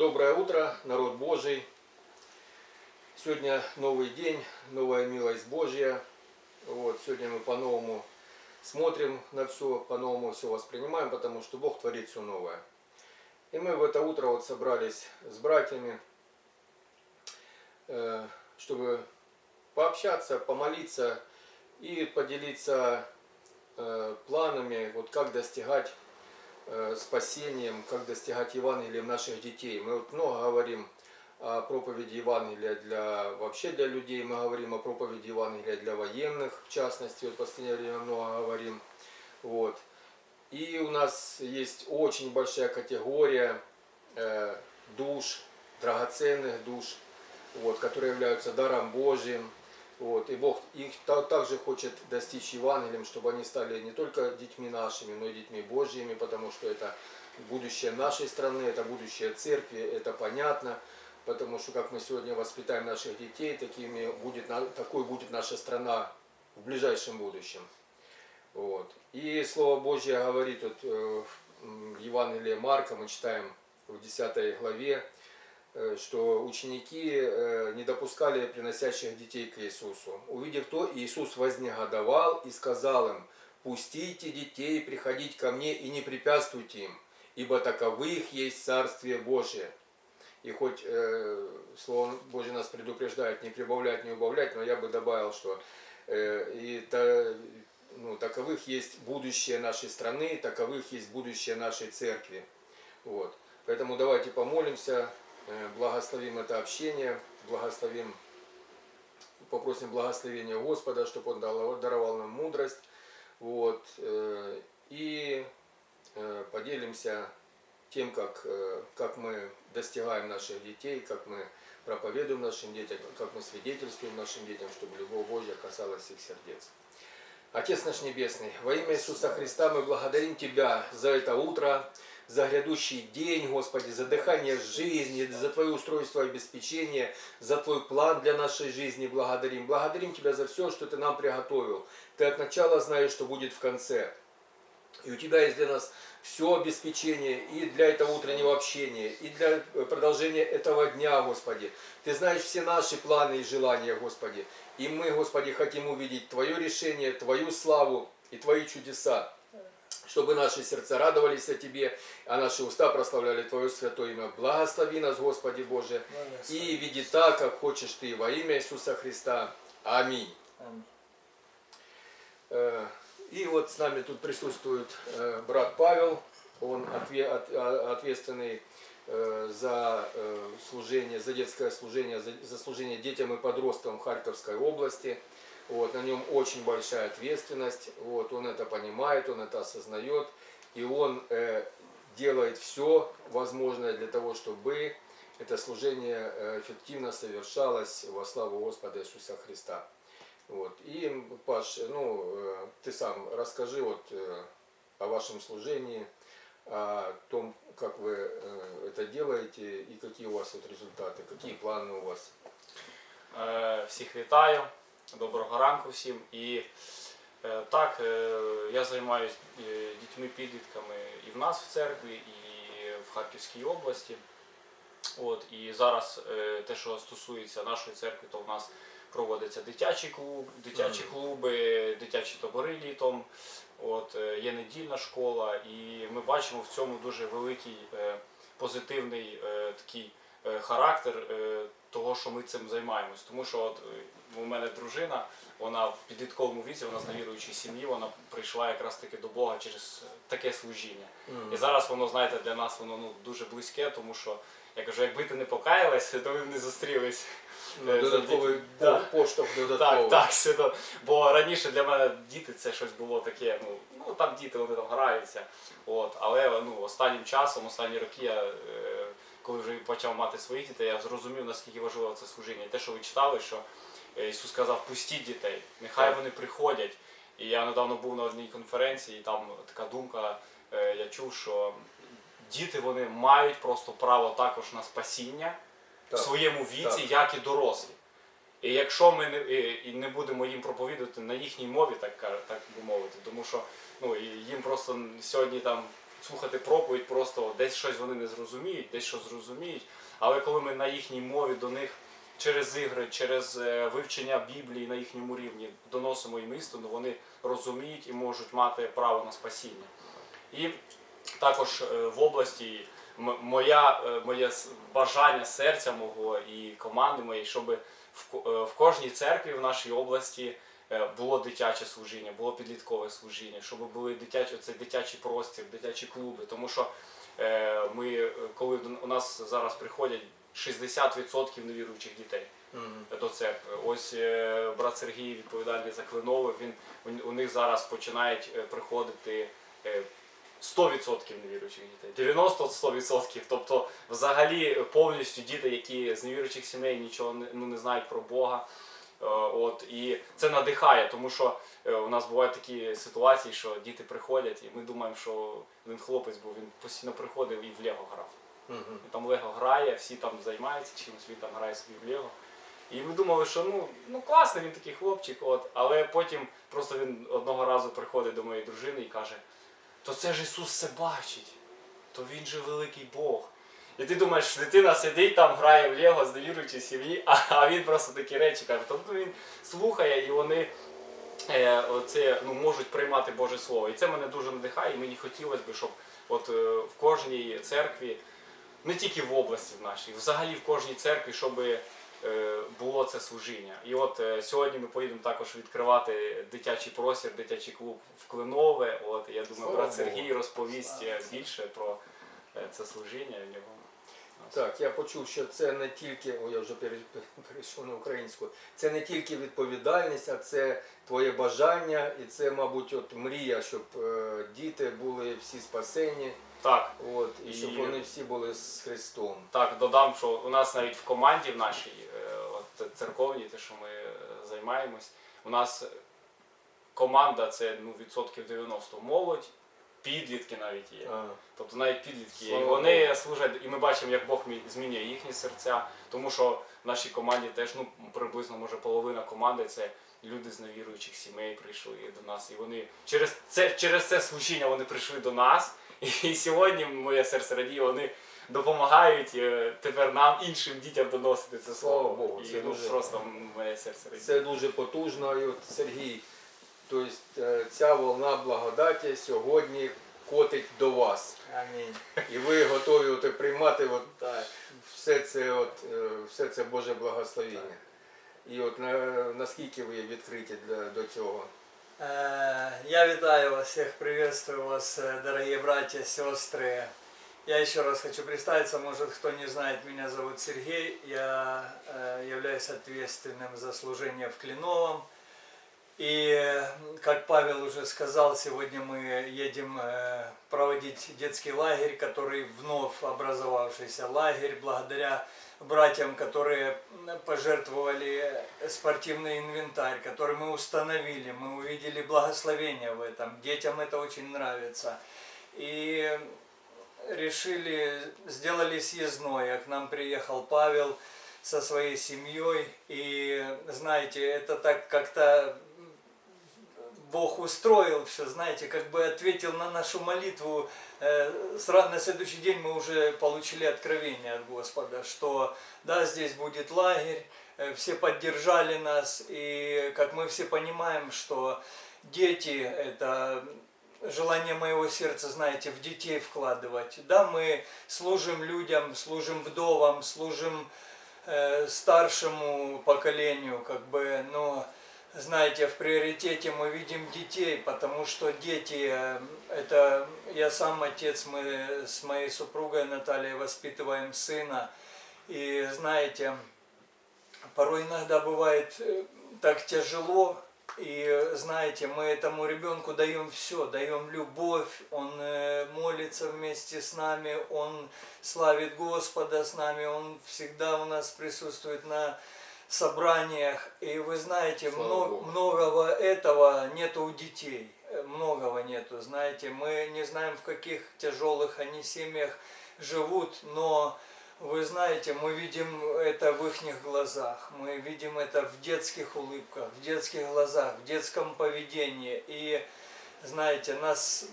Доброе утро, народ Божий. Сегодня новый день, новая милость Божья. Вот, сегодня мы по-новому смотрим на все, по-новому все воспринимаем, потому что Бог творит все новое. И мы в это утро вот собрались с братьями, э, чтобы пообщаться, помолиться и поделиться э, планами, вот как достигать спасением, как достигать Евангелием наших детей. Мы вот много говорим о проповеди Евангелия для вообще для людей, мы говорим о проповеди Евангелия для военных, в частности, вот в последнее время много говорим. Вот. И у нас есть очень большая категория э, душ, драгоценных душ, вот, которые являются даром Божьим. Вот, и Бог их та- также хочет достичь Евангелием, чтобы они стали не только детьми нашими, но и детьми Божьими, потому что это будущее нашей страны, это будущее церкви, это понятно, потому что как мы сегодня воспитаем наших детей, такими будет, такой будет наша страна в ближайшем будущем. Вот. И Слово Божье говорит вот, э, в Евангелии Марка, мы читаем в 10 главе, что ученики э, не допускали приносящих детей к Иисусу. Увидев то, Иисус вознегодовал и сказал им, «Пустите детей приходить ко мне и не препятствуйте им, ибо таковых есть Царствие Божие». И хоть э, Слово Божье нас предупреждает не прибавлять, не убавлять, но я бы добавил, что э, и та- ну, таковых есть будущее нашей страны, таковых есть будущее нашей церкви. Вот. Поэтому давайте помолимся, э, благословим это общение, благословим, попросим благословения Господа, чтобы Он дал- даровал нам мудрость. Вот. э, И э, поделимся тем, как, э, как мы достигаем наших детей, как мы проповедуем нашим детям, как мы свидетельствуем нашим детям, чтобы любовь Божья касалась их сердец. Отец наш Небесный, во имя Иисуса Христа мы благодарим Тебя за это утро, за грядущий день, Господи, за дыхание жизни, за Твое устройство и обеспечение, за Твой план для нашей жизни благодарим. Благодарим Тебя за все, что Ты нам приготовил. Ты от начала знаешь, что будет в конце. И у Тебя есть для нас все обеспечение и для этого утреннего общения, и для продолжения этого дня, Господи. Ты знаешь все наши планы и желания, Господи. И мы, Господи, хотим увидеть Твое решение, Твою славу и Твои чудеса. Чтобы наши сердца радовались о Тебе, а наши уста прославляли Твое святое имя. Благослови нас, Господи Боже, и веди так, как хочешь Ты, во имя Иисуса Христа. Аминь. Аминь. Э, И вот с нами тут присутствует э, брат Павел, он а- ответственный э, за служение, за детское служение, за, служение детям и подросткам Харьковской области. Вот, на нем очень большая ответственность, вот, он это понимает, он это осознает, и он э, делает все возможное для того, чтобы это служение э, эффективно совершалось во славу Господа Иисуса Христа. Вот. И, Паш, ну, э, ты сам расскажи вот э, о вашем служении, о том, как вы это делаете и какие у вас вот результаты, какие планы у вас. Е, Всіх вітаю, доброго ранку всім. І е, так, е, я займаюся дітьми-підлітками і в нас в церкві, і в Харківській області. От, і зараз е, те, що стосується нашої церкви, то в нас проводиться дитячий клуб, дитячі клуби, дитячі табори літом. От, е, є недільна школа, і ми бачимо в цьому дуже великий е, позитивний е, такий е, характер е, того, що ми цим займаємось. Тому що от е, у мене дружина, вона в підлітковому віці, вона з невіруючої сім'ї, вона прийшла якраз таки до Бога через е, таке служіння. І зараз воно, знаєте, для нас воно ну, дуже близьке, тому що я кажу, якби ти не покаялась, то ви б не зустрілись. Ну, Е, додатковий Да. поштовх додатковий. Так, так, свідо. Бо раніше для мене діти це щось було таке, ну, ну там діти вони там граються. От, але ну, останнім часом, останні роки я, коли вже почав мати своїх дітей, я зрозумів, наскільки важливо це служіння. І те, що ви читали, що е, Ісус сказав, пустіть дітей, нехай Так. вони приходять. І я недавно був на одній конференції, і там така думка, е, я чув, що діти вони мають просто право також на спасіння в своєму віці, Так. як і дорослі. І якщо ми не, і не будемо їм проповідувати на їхній мові, так, так би мовити, тому що ну, їм просто сьогодні там слухати проповідь, просто десь щось вони не зрозуміють, десь щось зрозуміють. Але коли ми на їхній мові до них через ігри, через е, вивчення Біблії на їхньому рівні доносимо їм істину, вони розуміють і можуть мати право на спасіння. І також е, в області моя, е, моє бажання серця мого і команди моєї, щоб в, ко- в кожній церкві в нашій області було дитяче служіння, було підліткове служіння, щоб були дитячі, це дитячий простір, дитячі клуби. Тому що е, ми, е, коли у нас зараз приходять 60% невіруючих дітей до церкви. Ось е, брат Сергій відповідальний за Клинове, він у- них зараз починають е, приходити е, 100% невіруючих дітей, 90-100%. Тобто, взагалі, повністю діти, які з невіруючих сімей нічого не, ну, не знають про Бога. Е, От, і це надихає, тому що е, у нас бувають такі ситуації, що діти приходять, і ми думаємо, що один хлопець був, він постійно приходив і в Лего грав. Він там Лего грає, всі там займаються чимось, він там грає собі в Лего. І ми думали, що ну, ну класний він такий хлопчик, от, але потім просто він одного разу приходить до моєї дружини і каже: то це ж Ісус все бачить, то він же великий Бог. І ти думаєш, дитина сидить там, грає в Лего з невіруючої сім'ї, а, а він просто такі речі каже. Тобто він слухає і вони е, оце, ну, можуть приймати Боже Слово. І це мене дуже надихає, і мені хотілося б, щоб от, е, в кожній церкві не тільки в області в нашій, взагалі в кожній церкві, щоб е, було це служіння. І от е, сьогодні ми поїдемо також відкривати дитячий простір, дитячий клуб в Клинове. От я думаю, брат. Сергій розповість е, більше про е, це служіння в нього. Так, я почув, що це не тільки, о, я вже перейшов на українську, це не тільки відповідальність, а це твоє бажання, і це, мабуть, от мрія, щоб е, діти були всі спасені, Так, от, і щоб І- вони всі були з Христом. так, додам, що у нас навіть в команді в нашій, е, от церковній, те, що ми е, займаємось, у нас команда це ну, відсотків 90 молодь, підлітки навіть є. А, Тобто навіть підлітки є. І вони Богу. служать, і ми бачимо, як Бог мі- змінює їхні серця, тому що в нашій команді теж ну, приблизно може половина команди це люди з невіруючих сімей прийшли до нас. І вони через це, через це служіння вони прийшли до нас. І сьогодні моє серце радіє, вони допомагають е, тепер нам, іншим дітям доносити це Слава слово. Богу, і це ну, дуже- просто моє серце радіє. Це дуже потужно. І от Сергій, тобто е, ця волна благодаті сьогодні котить до вас. Амінь. І ви готові от, приймати от Так. все це, от, е, все це Боже благословіння. І от на, наскільки ви відкриті для, до цього? Э, Я витаю вас всех, приветствую вас, э, дорогие братья, сестры. Я еще раз хочу представиться, может кто не знает, меня зовут Сергей, я э, являюсь ответственным за служение в Клиновом. И, как Павел уже сказал, сегодня мы едем э, проводить детский лагерь, который вновь образовавшийся лагерь, благодаря братьям, которые пожертвовали спортивный инвентарь, который мы установили, мы увидели благословение в этом, детям это очень нравится. И решили, сделали съездное, к нам приехал Павел со своей семьей, и знаете, это так как-то Бог устроил все, знаете, как бы ответил на нашу молитву. Э, на следующий день мы уже получили откровение от Господа, что да, здесь будет лагерь, э, все поддержали нас, и как мы все понимаем, что дети это желание моего сердца, знаете, в детей вкладывать. Да, мы служим людям, служим вдовам, служим э, старшему поколению, как бы, но знаете, в приоритете мы видим детей, потому что дети, э, это я сам отец, мы с моей супругой Натальей воспитываем сына, и знаете, порой иногда бывает э, так тяжело, и знаете, мы этому ребенку даем все, даем любовь, он э, молится вместе с нами, он славит Господа с нами, он всегда у нас присутствует на собраниях. И вы знаете, много, многого этого нету у детей, э, многого нету. Знаете, мы не знаем, в каких тяжелых они семьях живут, но вы знаете, мы видим это в их глазах, мы видим это в детских улыбках, в детских глазах, в детском поведении. И знаете, нас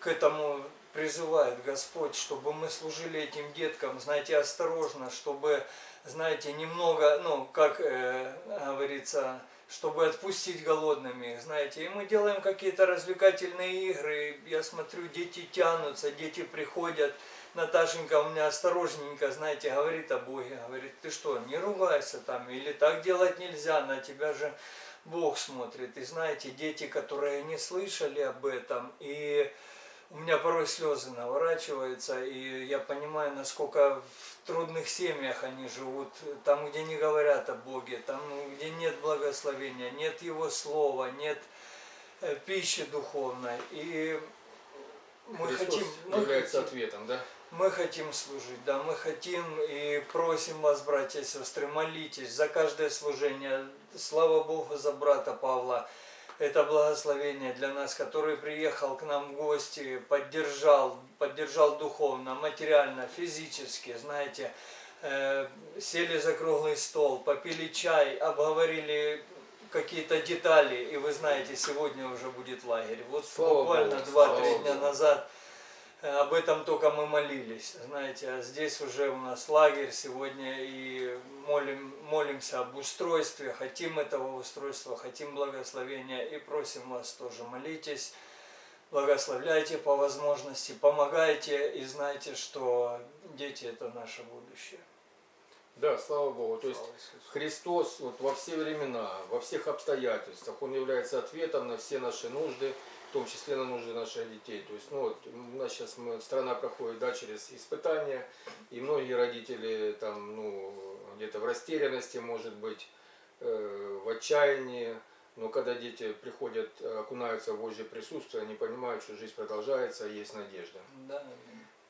к этому призывает Господь, чтобы мы служили этим деткам, знаете, осторожно, чтобы, знаете, немного, ну, как э, говорится, чтобы отпустить голодными, знаете. И мы делаем какие-то развлекательные игры, я смотрю, дети тянутся, дети приходят. Наташенька у меня осторожненько, знаете, говорит о Боге, говорит, ты что, не ругайся там, или так делать нельзя, на тебя же Бог смотрит. И знаете, дети, которые не слышали об этом, и у меня порой слезы наворачиваются, и я понимаю, насколько в трудных семьях они живут, там, где не говорят о Боге, там, где нет благословения, нет Его Слова, нет э, пищи духовной. И мы Христос хотим, мы является хотим- ответом, да? мы хотим служить, да, мы хотим и просим вас, братья и сестры, молитесь за каждое служение. Слава Богу за брата Павла. Это благословение для нас, который приехал к нам в гости, поддержал, поддержал духовно, материально, физически, знаете, э, сели за круглый стол, попили чай, обговорили какие-то детали, и вы знаете, сегодня уже будет лагерь. Вот Слава буквально Богу, два-три слава дня Богу. назад Об этом только мы молились, знаете, а здесь уже у нас лагерь сегодня и молим, молимся об устройстве, хотим этого устройства, хотим благословения и просим вас тоже молитесь, благословляйте по возможности, помогайте и знайте, что дети это наше будущее. Да, слава Богу. То есть. Христос вот во все времена, во всех обстоятельствах, Он является ответом на все наши нужды, том числе на нужды наших детей. То есть, ну вот, у нас сейчас мы, страна проходит, да, через испытания, и многие родители там, ну, где-то в растерянности, может быть, э, в отчаянии, но когда дети приходят, окунаются в Божье присутствие, они понимают, что жизнь продолжается, есть надежда. Да.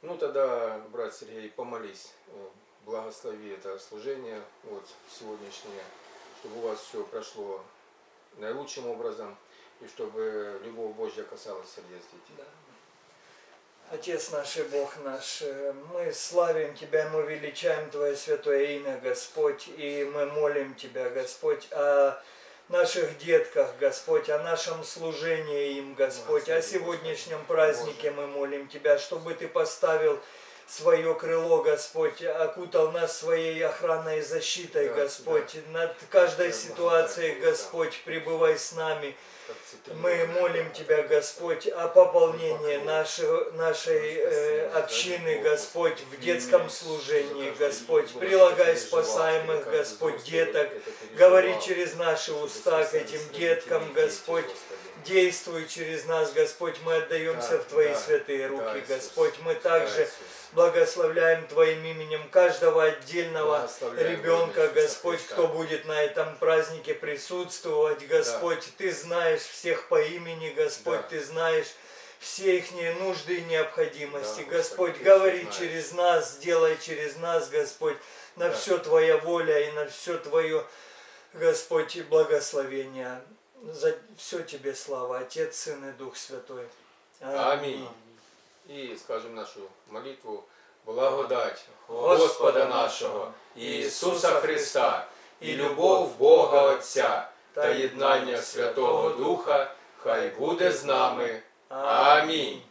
Ну тогда, брат Сергей, помолись, э, благослови это служение вот сегодняшнее, чтобы у вас все прошло наилучшим образом, и чтобы любовь Божья касалась сердец детей. Да. Отец наш и Бог наш, э, мы славим Тебя, мы величаем Твое святое имя, Господь, и мы молим Тебя, Господь, о наших детках, Господь, о нашем служении им, Господь, о сегодняшнем празднике мы молим Тебя, чтобы Ты поставил свое крыло, Господь, окутал нас своей охранной защитой, Да, Господь, над каждой ситуацией. Господь, пребывай с нами, мы молим Тебя, Господь, о пополнении Мы нашей, э, общины, Господь, в детском служении, Господь. Прилагай спасаемых, Господь, деток. Говори через наши уста к этим деткам, Господь. Действуй через нас, Господь, мы отдаемся Да, в Твои святые руки. Господь. Мы также. Благословляем Твоим именем каждого отдельного ребенка, Господь, Христа. кто будет на этом празднике присутствовать, Господь, Ты знаешь всех по имени, Господь, Да. Ты знаешь все их нужды и необходимости. Да, Господь, Господь, говори через нас, делай через нас, Господь, на Да. все Твоя воля и на все Твое, Господь, благословение. За все Тебе слава, Отец, Сын и Дух Святой. Аминь. И скажемо нашу молитву. Благодать Господа нашого Ісуса Христа і любов Бога Отця та єднання Святого Духа хай буде з нами. Амінь.